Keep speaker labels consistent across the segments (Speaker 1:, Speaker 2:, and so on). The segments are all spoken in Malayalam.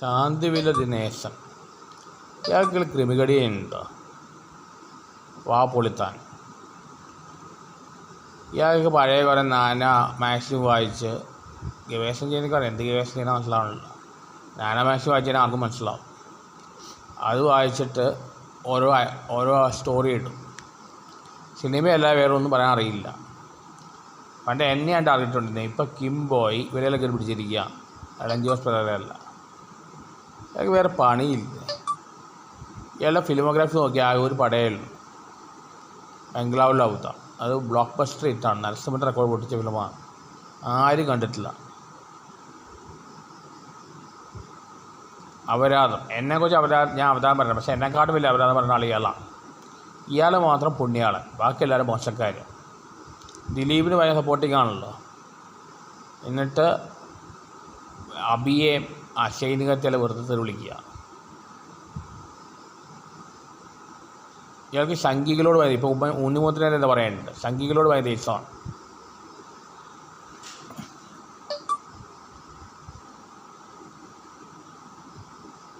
Speaker 1: ശാന്തിവില ദിനേശൻ. ഇയാൾക്ക് ക്രിമികടിയുണ്ട് വാ പൊളിത്താൻ. ഇയാൾക്ക് പഴയ കുറേ നാന മാക്സിം വായിച്ച് ഗവേഷണം ചെയ്യുന്ന എന്ത് ഗവേഷണം ചെയ്യണം മനസ്സിലാവണല്ലോ. നാന മാക്സിം വായിച്ചാൽ ആർക്കും മനസ്സിലാവും. അത് വായിച്ചിട്ട് ഓരോ ഓരോ സ്റ്റോറി ഇടും. സിനിമയല്ല വേറെ ഒന്നും പറയാൻ അറിയില്ല. പണ്ട് എന്നെ ടാർഗറ്റ് കൊണ്ടിരുന്നത് ഇപ്പം കിം ബോയ് ഇവരെല്ലാം കയറി പിടിച്ചിരിക്കുക അഞ്ച് ഹോസ്പിറ്റലല്ല അയാൾക്ക് വേറെ പണിയില്ല. ഇയാളുടെ ഫിലിമോഗ്രാഫി നോക്കിയാൽ ആകെ ഒരു പടയേ ഉള്ളൂ. ബംഗ്ലാവ് ലൗത്ത അത് ബ്ലോക്ക് ബസ്റ്റർ ഇട്ടാണ് നരസിംഹന്റെ റെക്കോർഡ് പൊട്ടിച്ച ഫിലിമാണ് ആരും കണ്ടിട്ടില്ല. അപരാധം. എന്നെക്കുറിച്ച് അപരാധം ഞാൻ അവതാരം പറഞ്ഞു പക്ഷേ എന്നെക്കാട്ടും വലിയ അപരാധം പറഞ്ഞ ആൾ ഇയാളാണ്. ഇയാൾ മാത്രം പുണ്യാളൻ. ബാക്കി എല്ലാവരും മോശക്കാർ ദിലീപിന് ഭയങ്കര സപ്പോർട്ടിംഗ് ആണല്ലോ. എന്നിട്ട് അബിയെ അശൈനികത്തിലെ വെറുതെ വൃത്തത്തിൽ വിളിക്കുക. ഇയാൾക്ക് സംഘികളോട് ഭയങ്കര ഇപ്പോൾ ഉമ്മ എന്താ പറയാനുണ്ട് സംഘികളോട് ഭയങ്കര ഇഷ്ടമാണ്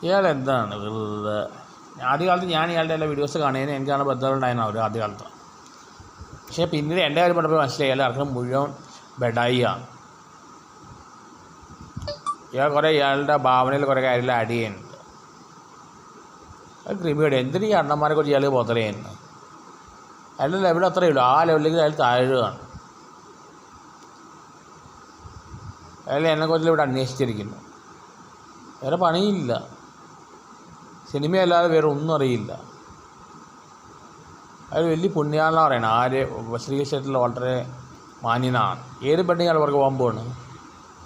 Speaker 1: ഇയാൾ എന്താണ് വെറുതെ? ആദ്യകാലത്ത് ഞാൻ ഇയാളുടെ എല്ലാ വീഡിയോസ് കാണുന്നതിന് എനിക്കാണ് ബദ്ധമുണ്ടായിരുന്നു അവർ ആദ്യകാലത്ത്. പക്ഷേ പിന്നീട് എന്റെ കാര്യം പറഞ്ഞപ്പോൾ മനസ്സിലായി ഇയാൾ ഇറക്കുന്നത് മുഴുവൻ ബെഡായിയാണ്. ഇയാൾ കുറേ ഇയാളുടെ ഭാവനയിൽ കുറേ കാര്യങ്ങൾ ആഡ് ചെയ്യുന്നുണ്ട്. അത് ക്രിമിയുടെ എന്തിനും ഈ അണ്ണന്മാരെ കുറിച്ച് ഇയാൾ ബോധർ ചെയ്യുന്നത് അയാളുടെ ലെവൽ അത്രയേ ഉള്ളൂ. ആ ലെവലിലേക്ക് അയാൾ താഴുകയാണ് അയാൾ എന്നെക്കുറിച്ച് ഇവിടെ അന്വേഷിച്ചിരിക്കുന്നു. വേറെ പണിയില്ല. സിനിമയല്ലാതെ വേറെ ഒന്നും അറിയില്ല. അയാൾ വലിയ പുണ്യാളെന്ന് പറയണം. ആര്? ശ്രീകൃഷ്ണത്തിൽ വളരെ മാന്യനാണ്. ഏത് പെണ്ണിയാൾ പുറകെ പോകുമ്പോഴാണ്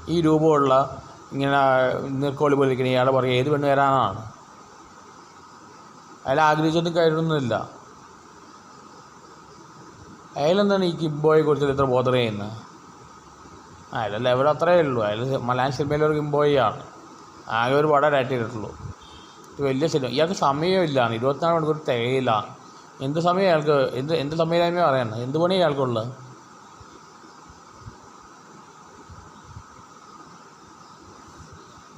Speaker 1: ഈ രൂപമുള്ള ഇങ്ങനെ നീർക്കോളി പോലെ ഇരിക്കുന്ന ഇയാളെ പറയും ഏത് പെണ്ണ് വരാനാണ്? അയാൾ ആഗ്രഹിച്ചൊന്നും കയറുന്നില്ല അയാളെന്താണ് ഈ കിംബോയെ കുറിച്ച് ഇത്ര ബോധർ ചെയ്യുന്നത് അയാളുടെ ലെവൽ അത്രയേ ഉള്ളൂ. അയാൾ മലയാളം സിനിമയിലെ ഒരു കിംബോയാണ് ആകെ ഒരു പടം ഡയറ്റ് വലിയ സിനിമ. ഇയാൾക്ക് സമയമില്ല ഇരുപത്തിനാല് മണിക്കൂർ തികയില്ല. എന്ത് സമയം അയാൾക്ക് എന്ത് എന്ത് സമയമില്ലായ്മ പറയണം എന്ത് പണി അയാൾക്കുള്ളത്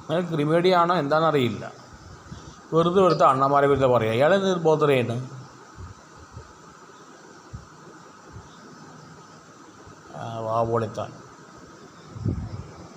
Speaker 1: അയാൾ ക്രിമേഡിയാണോ എന്താണെന്നറിയില്ല. വെറുതെ വെറുതെ അണ്ണന്മാരെ വെറുതെ പറയുക ഇയാളെ എന്ത് ചെയ്യുന്നത് വാ പൊളിത്താൻ.